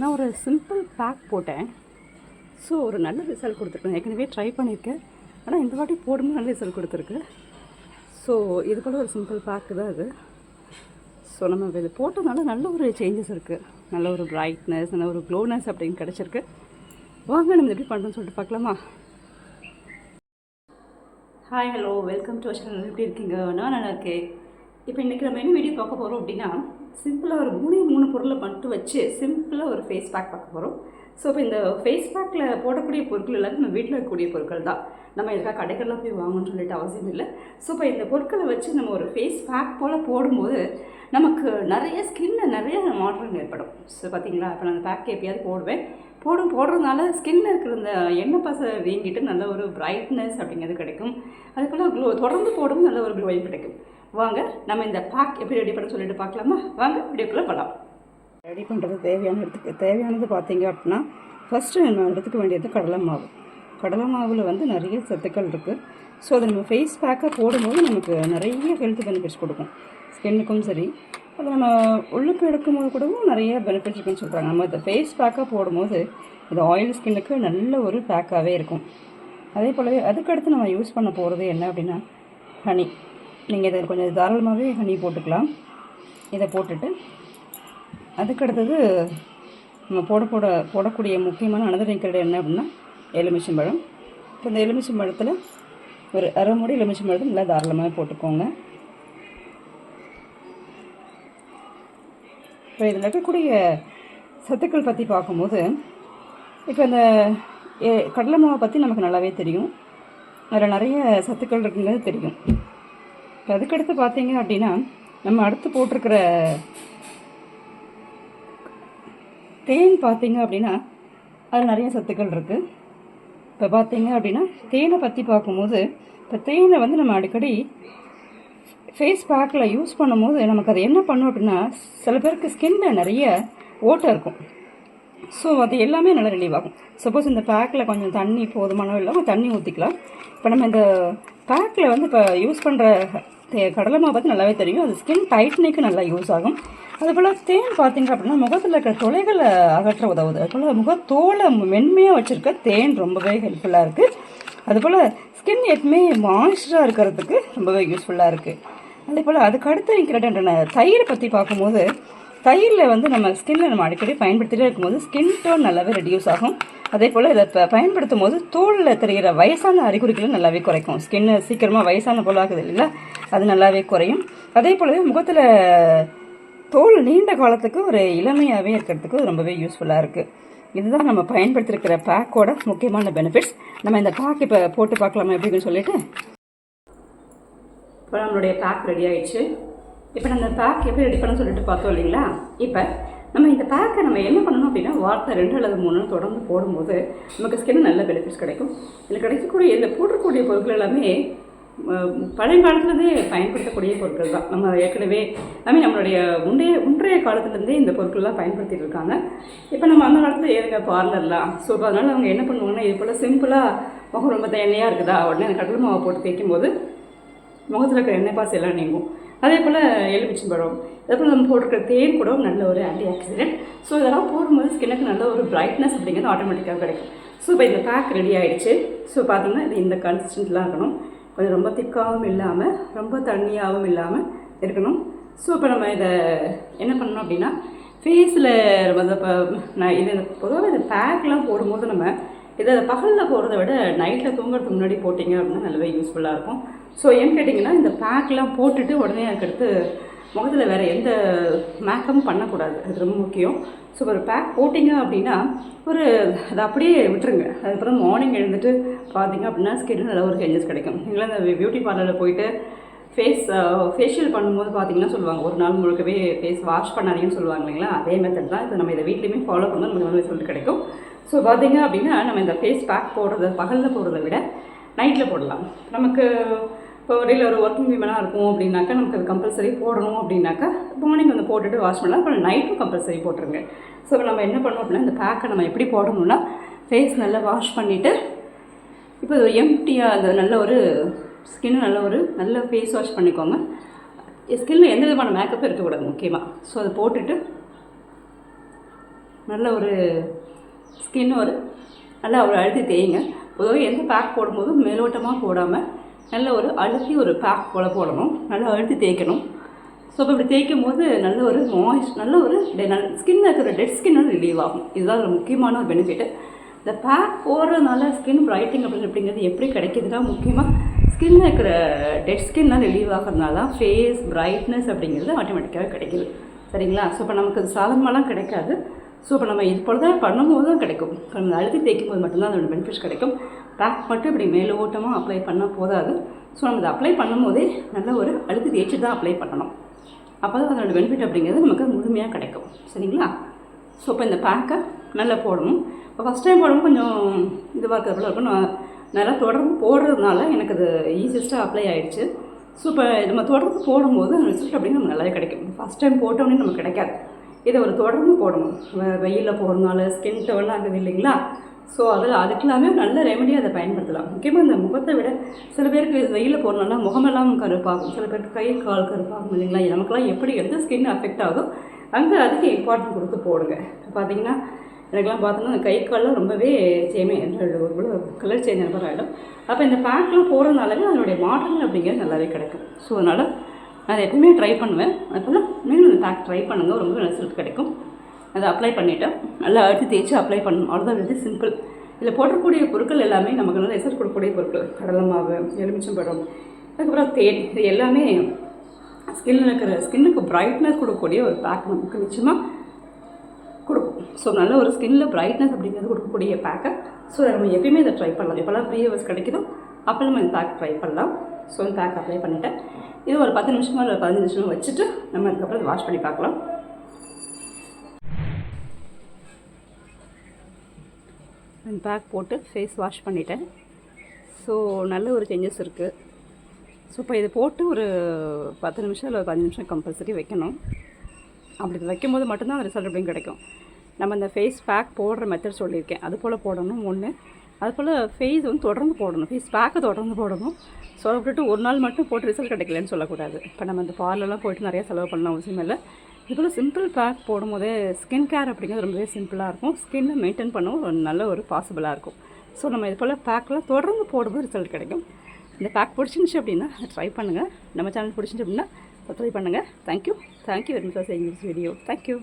நான் ஒரு simple back போட்டேன். ஸோ ஒரு நல்ல ரிசல்ட் கொடுத்துருக்கேன். ஏற்கனவே ட்ரை பண்ணியிருக்கேன். ஆனால் இந்த வாட்டி போடும்போது நல்ல ரிசல்ட் கொடுத்துருக்கு. ஸோ இது கூட ஒரு சிம்பிள் பேக்கு தான் அது ஸோ நம்ம இது போட்டதுனால நல்ல ஒரு சேஞ்சஸ் இருக்குது நல்ல ஒரு பிரைட்னஸ் நல்ல ஒரு க்ளோனஸ் அப்படின்னு கிடச்சிருக்கு. வாங்க நம்ம எப்படி பண்ணுறோம்னு சொல்லிட்டு பார்க்கலாமா? Hi hello welcome to channel எப்படி இருக்கீங்க? நான் நல்லா இருக்கேன். இப்போ இன்றைக்கி நம்ம என்ன வீடியோ பார்க்க போகிறோம் அப்படின்னா சிம்பிளாக ஒரு மூணே மூணு பொருளை மட்டும் வச்சு சிம்பிளாக ஒரு ஃபேஸ் பேக் பார்க்க போகிறோம் ஸோ இப்போ இந்த ஃபேஸ் பேக்கில் போடக்கூடிய பொருட்கள் எல்லாமே நம்ம வீட்டில் இருக்கக்கூடிய பொருட்கள் தான். நம்ம எதுக்காக கடைகளில் போய் வாங்கணும்னு சொல்லிட்டு அவசியம் இல்லை. ஸோ இப்போ இந்த பொருட்களை வச்சு நம்ம ஒரு ஃபேஸ் பேக் போல் போடும்போது நமக்கு நிறைய ஸ்கின்னில் நிறைய மாற்றம் ஏற்படும். ஸோ பார்த்தீங்களா இப்போ நான் அந்த பேக் எப்பயாவது போடுவேன். போடும் போடுறதுனால ஸ்கின்னில் இருக்கிற இந்த எண்ணெய் பசை வீங்கிட்டு நல்ல ஒரு பிரைட்னஸ் அப்படிங்கிறது கிடைக்கும். அதே க்ளோ தொடர்ந்து போடும் நல்ல ஒரு க்ளோயும் கிடைக்கும். வாங்க நம்ம இந்த பேக் எப்படி ரெடி பண்ண சொல்லிட்டு பார்க்கலாமா? வாங்க வீடியோக்குள்ளே போகலாம் ரெடி பண்ணுறது தேவையான இடத்துக்கு தேவையானது பார்த்தீங்க அப்படின்னா ஃபஸ்ட்டு நம்ம எடுத்துக்க வேண்டியது கடலை மாவு. கடலை மாவில் வந்து நிறைய சத்துக்கள் இருக்குது ஸோ அதை நம்ம ஃபேஸ் பேக்காக போடும்போது நமக்கு நிறைய ஹெல்த் பெனிஃபிட்ஸ் கொடுக்கும். ஸ்கின்னுக்கும் சரி. அதை நம்ம உள்ளுக்கு எடுக்கும்போது கூடவும் நிறைய பெனிஃபிட்ஸ் இருக்குன்னு சொல்கிறாங்க நம்ம இந்த ஃபேஸ் பேக்காக போடும்போது இது ஆயில் ஸ்கின்னுக்கு நல்ல ஒரு பேக்காகவே இருக்கும். அதே போலவே அதுக்கடுத்து நம்ம யூஸ் பண்ண போகிறது என்ன அப்படின்னா ஹனி நீங்கள் இதை கொஞ்சம் தாராளமாகவே ஹனி போட்டுக்கலாம். இதை போட்டுட்டு அதுக்கடுத்தது நம்ம போட போட போடக்கூடிய முக்கியமான அனதர் என்ன அப்படின்னா எலுமிச்சம்பழம் இப்போ இந்த எலுமிச்சம்பழத்தில் ஒரு அரை மூடி எலுமிச்சம்பழத்தை நல்லா தாராளமாக போட்டுக்கோங்க. இப்போ இதில் இருக்கக்கூடிய சத்துக்கள் பற்றி பார்க்கும்போது இப்போ இந்த கடலை மாவை பற்றி நமக்கு நல்லாவே தெரியும். அதில் நிறைய சத்துக்கள் இருக்குங்கிறது தெரியும். அதுக்கடுத்து பார்த்தீங்க அப்படின்னா நம்ம அடுத்து போட்டிருக்கிற தேன் பார்த்தீங்க அப்படின்னா அதில் நிறைய சத்துக்கள் இருக்குது இப்போ பார்த்தீங்க அப்படின்னா தேனை பற்றி பார்க்கும்போது இப்போ தேனை வந்து நம்ம அடிக்கடி ஃபேஸ் பேக்கில் யூஸ் பண்ணும்போது நமக்கு அது என்ன பண்ணும் அப்படின்னா சில பேருக்கு ஸ்கின்ல நிறைய ஓட்டை இருக்கும். ஸோ அது எல்லாமே நல்லா ரிலீவ் ஆகும். சப்போஸ் இந்த பேக்கில் கொஞ்சம் தண்ணி போதுமான இல்லாமல் தண்ணி ஊற்றிக்கலாம் இப்போ நம்ம இந்த பேக்கில் வந்து இப்போ யூஸ் பண்ணுற கடலை மாவு பற்றி நல்லாவே தெரியும். அது ஸ்கின் டைட்னிக்கு நல்லா யூஸ் ஆகும். அதுபோல் தேன் பார்த்தீங்க அப்படின்னா முகத்தில் இருக்கிற தொலைகளை அகற்ற உதவுது. அதுபோல் முகத்தோலை மென்மையாக வச்சுருக்க தேன் ரொம்பவே ஹெல்ப்ஃபுல்லாக இருக்குது அதுபோல் ஸ்கின் எப்பவுமே மாய்ஸ்டராக இருக்கிறதுக்கு ரொம்பவே யூஸ்ஃபுல்லாக இருக்குது அதே போல் அதுக்கு அடுத்த இன்க்ரீடியன்டான தயிர் பற்றி பார்க்கும்போது தயிரில் வந்து நம்ம ஸ்கின்ல நம்ம அடிக்கடி பயன்படுத்திகிட்டே இருக்கும்போது ஸ்கின் டோன் நல்லாவே ரெடியூஸ் ஆகும். அதே போல் இதை இப்போ பயன்படுத்தும் போது தோலில் தெரிகிற வயசான அறிகுறிகளை நல்லாவே குறைக்கும். ஸ்கின்னு சீக்கிரமாக வயசான போல் ஆகுது இல்லைங்களா? அது நல்லாவே குறையும். அதே போலவே முகத்தில் தோல் நீண்ட காலத்துக்கு ஒரு இளமையாகவே இருக்கிறதுக்கு ரொம்பவே யூஸ்ஃபுல்லாக இருக்குது இதுதான் நம்ம பயன்படுத்திருக்கிற பேக்கோட முக்கியமான பெனிஃபிட்ஸ் நம்ம இந்த பேக் இப்போ போட்டு பார்க்கலாமா எப்படின்னு சொல்லிட்டு? இப்போ நம்மளுடைய பேக் ரெடி ஆயிடுச்சு. இப்போ நம்ம பேக் எப்படி ரெடி பண்ண சொல்லிட்டு பார்த்தோம் இல்லைங்களா? இப்போ நம்ம இந்த பேக்கை நம்ம என்ன பண்ணணும் அப்படின்னா வாரத்தை ரெண்டு அல்லது மூணு தொடர்ந்து போடும்போது நமக்கு ஸ்கின் நல்ல பெனிஃபிட்ஸ் கிடைக்கும். இதில் கிடைக்கக்கூடிய இந்த போடக்கூடிய பொருட்கள் எல்லாமே பழங்காலத்துலேருந்தே பயன்படுத்தக்கூடிய பொருட்கள் தான். நம்ம ஏற்கனவே ஐ மீன் நம்மளுடைய முந்தைய முன்றைய காலத்துலேருந்தே இந்த பொருட்கள்லாம் பயன்படுத்திட்டு இருக்காங்க. இப்போ நம்ம அந்த காலத்தில் ஏறுங்க பார்லர்லாம் ஸோ இப்போ அதனால் அவங்க என்ன பண்ணுவாங்கன்னா இது போல் சிம்பிளாக முகம் ரொம்ப எண்ணெயாக இருக்குதா? உடனே அந்த கடல் மாவை போட்டு தேய்க்கும் போது முகத்தில் இருக்கிற எண்ணெய் பாசி எல்லாம் நீங்கும். அதே போல் எலுமிச்சம்பழம் அதே போல் நம்ம போட்டிருக்கிற தேன் கூட நல்ல ஒரு ஆன்டி ஆக்சிடென்ட் ஸோ இதெல்லாம் போடும்போது ஸ்கின்னுக்கு நல்ல ஒரு பிரைட்னஸ் அப்படிங்கிறது ஆட்டோமேட்டிக்காக கிடைக்கும். ஸோ இப்போ இந்த பேக் ரெடி ஆகிடுச்சு ஸோ பார்த்திங்கன்னா இது இந்த கன்சிஸ்டன்ட்லாம் இருக்கணும். கொஞ்சம் ரொம்ப திக்காகவும் இல்லாமல் ரொம்ப தண்ணியாகவும் இல்லாமல் இருக்கணும். ஸோ இப்போ நம்ம இதை என்ன பண்ணணும் அப்படின்னா ஃபேஸில் வந்து இப்போ நான் இது பொதுவாக இந்த பேக்லாம் போடும்போது நம்ம இதை பகலில் போகிறத விட நைட்டில் தூங்குறதுக்கு முன்னாடி போட்டிங்க அப்படின்னா நல்லாவே யூஸ்ஃபுல்லாக இருக்கும். ஸோ ஏன்னு கேட்டிங்கன்னா இந்த பேக்லாம் போட்டுட்டு உடனே அதுக்கடுத்து முகத்தில் வேறு எந்த மேக்கப்பும் பண்ணக்கூடாது. அது ரொம்ப முக்கியம். ஸோ ஒரு பேக் போட்டிங்க அப்படின்னா ஒரு அதை அப்படியே விட்டுருங்க. அதுக்கப்புறம் மார்னிங் எழுந்துட்டு பார்த்தீங்க அப்படின்னா ஸ்கின் நல்ல ஒரு சேஞ்சஸ் கிடைக்கும். நீங்களும் அந்த பியூட்டி பார்லரில் போயிட்டு ஃபேஸ் ஃபேஷியல் பண்ணும்போது பார்த்தீங்கன்னா சொல்லுவாங்க. ஒரு நாள் முழுக்கவே ஃபேஸ் வாஷ் பண்ணாதீங்கன்னு சொல்லுவாங்க இல்லைங்களா? அதே மெத்தட் தான். இப்போ நம்ம இதை வீட்லேயுமே ஃபாலோ பண்ணால் நமக்கு நல்ல ரிசல்ட் கிடைக்கும். ஸோ பார்த்தீங்க அப்படின்னா நம்ம இந்த ஃபேஸ் பேக் போடுறத பகலில் போடுறத விட நைட்டில் போடலாம். நமக்கு இப்போ வெளியில் ஒரு ஒர்க்கிங் விமனாக இருக்கும் அப்படின்னாக்கா நமக்கு அது கம்பல்சரி போடணும் அப்படின்னாக்கா மார்னிங் வந்து போட்டுட்டு வாஷ் பண்ணலாம். அப்புறம் நைட்டும் கம்பல்சரி போட்டுருங்க. ஸோ நம்ம என்ன பண்ணோம் அப்படின்னா இந்த பேக்கை நம்ம எப்படி போடணும்னா ஃபேஸ் நல்லா வாஷ் பண்ணிவிட்டு இப்போ எம்டியாக அந்த நல்ல ஒரு ஸ்கின் நல்ல ஒரு நல்ல ஃபேஸ் வாஷ் பண்ணிக்கோங்க. ஸ்கின்னில் எந்த விதமான மேக்கப்பும் இருக்கக்கூடாது முக்கியமாக ஸோ அதை போட்டுட்டு நல்ல ஒரு ஸ்கின் ஒரு நல்லா ஒரு அழுத்தி தேய்ங்க. பொதுவாக எந்த பேக் போடும்போதும் மேலோட்டமாக போடாமல் நல்ல ஒரு அழுத்தி ஒரு பேக் போல் போடணும். நல்லா அழுத்தி தேய்க்கணும். ஸோ இப்போ இப்படி தேய்க்கும் போது நல்ல ஒரு மாய்ஸ் நல்ல ஒரு ஸ்கின் இருக்கிற டெட் ஸ்கின் வந்து ரிலீவ் ஆகும். இதுதான் ஒரு முக்கியமான ஒரு பெனிஃபிட்டு இந்த பேக் போடுறதுனால ஸ்கின் பிரைட்டிங் அப்படின்னு அப்படிங்கிறது எப்படி கிடைக்குதுன்னா முக்கியமாக ஸ்கின்னில் இருக்கிற டெட் ஸ்கின்லாம் ரிலீவ் ஆகிறதுனால தான் ஃபேஸ் பிரைட்னஸ் அப்படிங்கிறது ஆட்டோமேட்டிக்காக கிடைக்குது. சரிங்களா? ஸோ இப்போ நமக்கு அது சாதாரணமாலாம் கிடைக்காது. ஸோ இப்போ நம்ம இது போல தான் பண்ணும்போது தான் கிடைக்கும். இப்போ நம்ம அழுத்தி தேய்க்கும் போது மட்டும்தான் அதோட பெனிஃபிட்ஸ் கிடைக்கும். பேக் மட்டும் இப்படி மேலோட்டமாக அப்ளை பண்ணால் போதாது. ஸோ நம்ம இதை அப்ளை பண்ணும்போதே நல்ல ஒரு அழுத்தி தேய்ச்சி தான் அப்ளை பண்ணணும். அப்போ தான் அதோட பெனிஃபிட் அப்படிங்கிறது நமக்கு முழுமையாக கிடைக்கும். சரிங்களா? ஸோ இப்போ இந்த பேக்கை நல்லா போடணும். இப்போ ஃபஸ்ட் டைம் போடும்போது கொஞ்சம் இதுவாக இருக்கிறதுல இருக்கும். நான் நல்லா தொடர்ந்து போடுறதுனால எனக்கு அது ஈஸியஸ்ட்டாக அப்ளை ஆகிடுச்சு ஸோ இப்போ நம்ம தொடர்ந்து போடும்போது அந்த ரிசல்ட் அப்படின்னு நமக்கு நல்லாவே கிடைக்கும். ஃபஸ்ட் டைம் போட்டோன்னே நமக்கு கிடைக்காது. இதை ஒரு தொடர்ந்து போடணும். வெயிலில் போகிறதுனால ஸ்கின் டெவல் ஆகுது இல்லைங்களா? ஸோ அதில் அதுக்கெல்லாமே நல்ல ரெமெடியாக அதை பயன்படுத்தலாம். முக்கியமாக இந்த முகத்தை விட சில பேருக்கு வெயிலில் போகிறனால முகமெல்லாம் கருப்பாகும். சில பேருக்கு கை கால் கருப்பாகும் இல்லைங்களா? நமக்கெல்லாம் எப்படி எந்த ஸ்கின் அஃபெக்ட் ஆகும் அங்கே அதுக்கு இம்பார்ட்டன்ட் கொடுத்து போடுங்க. பார்த்தீங்கன்னா எனக்கெல்லாம் பார்த்தோன்னா கை கால்லாம் ரொம்பவே சேமே இவ்வளோ கலர் சேஞ்ச் நம்பர் ஆகிடும் அப்போ இந்த பேக்லாம் போடுறதுனாலவே அதனுடைய மாற்றங்கள் அப்படிங்கிறது நல்லாவே கிடைக்கும். ஸோ அதனால் நான் எப்பவுமே ட்ரை பண்ணுவேன். அதுபோல் பேக் ட்ரை பண்ணுங்கள் ரொம்ப ரிசல்ட் கிடைக்கும். அதை அப்ளை பண்ணிவிட்டேன் நல்லா அழுத்தி தேய்ச்சி அப்ளை பண்ணணும். அவ்வளோதான் வெரி சிம்பிள் இதில் போடக்கூடிய பொருட்கள் எல்லாமே நமக்கு நல்ல ரிசல்ட் கொடுக்கக்கூடிய பொருட்கள். கடலை மாவு எலுமிச்சம்பழம் அதுக்கப்புறம் தேன் இது எல்லாமே ஸ்கின்னில் இருக்கிற ஸ்கின்னுக்கு பிரைட்னஸ் கொடுக்கக்கூடிய ஒரு பேக் நமக்கு நிச்சயமாக கொடுக்கும். ஸோ நல்ல ஒரு ஸ்கின்னில் பிரைட்னஸ் அப்படிங்கிறது கொடுக்கக்கூடிய பேக்கை ஸோ நம்ம எப்பயுமே இதை ட்ரை பண்ணலாம். எப்போல்லாம் த்ரீ ஹவர்ஸ் கிடைக்குதோ அப்போ நம்ம இந்த பேக் ட்ரை பண்ணலாம். ஸோ பேக் அப்ளை பண்ணிவிட்டேன் இது ஒரு பத்து நிமிஷமோ இல்லை பதினஞ்சு நிமிஷமோ வச்சுட்டு நம்ம அதுக்கப்புறம் வாஷ் பண்ணி பார்க்கலாம். பேக் போட்டு ஃபேஸ் வாஷ் பண்ணிட்டேன். ஸோ நல்ல ஒரு சேஞ்சஸ் இருக்குது ஸோ இப்போ இது போட்டு ஒரு பத்து நிமிஷம் இல்லை ஒரு பதினஞ்சு நிமிஷம் கம்பல்சரி வைக்கணும். அப்படி இது வைக்கும்போது மட்டும்தான் அந்த ரிசல்ட் அப்படின்னு கிடைக்கும். நம்ம இந்த ஃபேஸ் பேக் போடுற மெத்தட் சொல்லியிருக்கேன். அது போல் போடணும். ஒன்று அது போல் ஃபேஸ் வந்து தொடர்ந்து போடணும். ஃபேஸ் பேக்கை தொடர்ந்து போடணும். ஸோ விட்டுட்டு ஒரு நாள் மட்டும் போட்டு ரிசல்ட் கிடைக்கலன்னு சொல்லக்கூடாது. இப்போ நம்ம இந்த பார்லர்லாம் போயிட்டு நிறையா செலவு பண்ணலாம் அவசியம் இல்லை. இது சிம்பிள் பேக் போடும்போதே ஸ்கின் கேர் அப்படிங்கிறது ரொம்பவே சிம்பிளாக இருக்கும். ஸ்கின்னை மெயின்டைன் பண்ணவும் ஒரு நல்ல ஒரு பாசிபிளாக இருக்கும். ஸோ நம்ம இது போல் பேக்கெலாம் தொடர்ந்து போடும்போது ரிசல்ட் கிடைக்கும். இந்த பேக் பிடிச்சிருந்துச்சி அப்படின்னா ட்ரை பண்ணுங்கள் நம்ம சேனல் பிடிச்சிருந்துச்சி அப்படின்னா ட்ரை பண்ணுங்கள் thank you thank you very much for saying this video thank you